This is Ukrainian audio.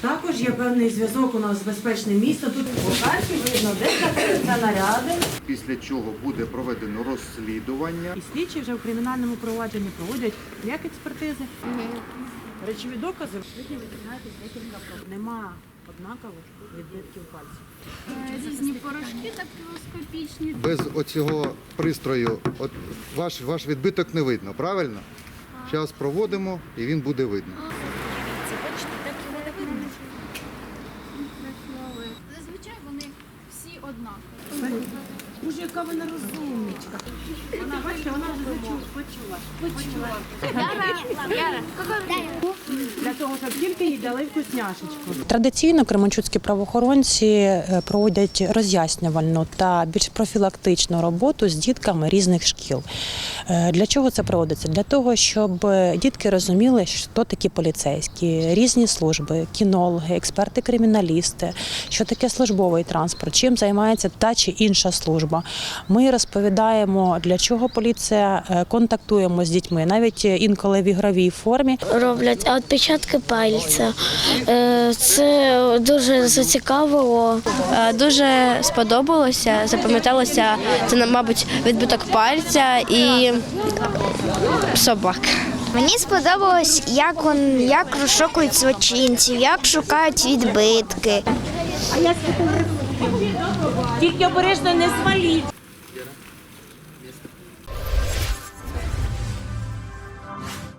Також є певний зв'язок у нас з безпечним містом. Тут по карті видно, де наряди. Після чого буде проведено розслідування. І слідчі вже в кримінальному провадженні проводять як експертизи, речові докази. Сьогодні ви дізнаєтесь декілька проб. Нема однакових відбитків пальців. Е, Різні порошки дактилоскопічні. Без оцього пристрою от, ваш, ваш відбиток не видно, правильно? Зараз проводимо і він буде видно. Це бачите, так його не видно. Зазвичай вони всі однакові. Боже, яка вона розумничка. Вона, бачите, вона вже почула. Почула. Яра, того, щоб тільки їй дали вкусняшечку. Традиційно кременчуцькі правоохоронці е, проводять роз'яснювальну та більш профілактичну роботу з дітками різних шкіл. Е, Для чого це проводиться? Для того, щоб дітки розуміли, що такі поліцейські, різні служби, кінологи, експерти-криміналісти, що таке службовий транспорт, чим займається та чи інша служба. Ми розповідаємо, для чого поліція е, контактуємо з дітьми, навіть інколи в ігровій формі. роблять а відпечатки пальця. Е, Це дуже зацікавило. Е, Дуже сподобалося, запам'яталося це, мабуть, відбиток пальця і собак. Мені сподобалось, як, он, як розшукують злочинців, як шукають відбитки. Тільки обережно не сваліть.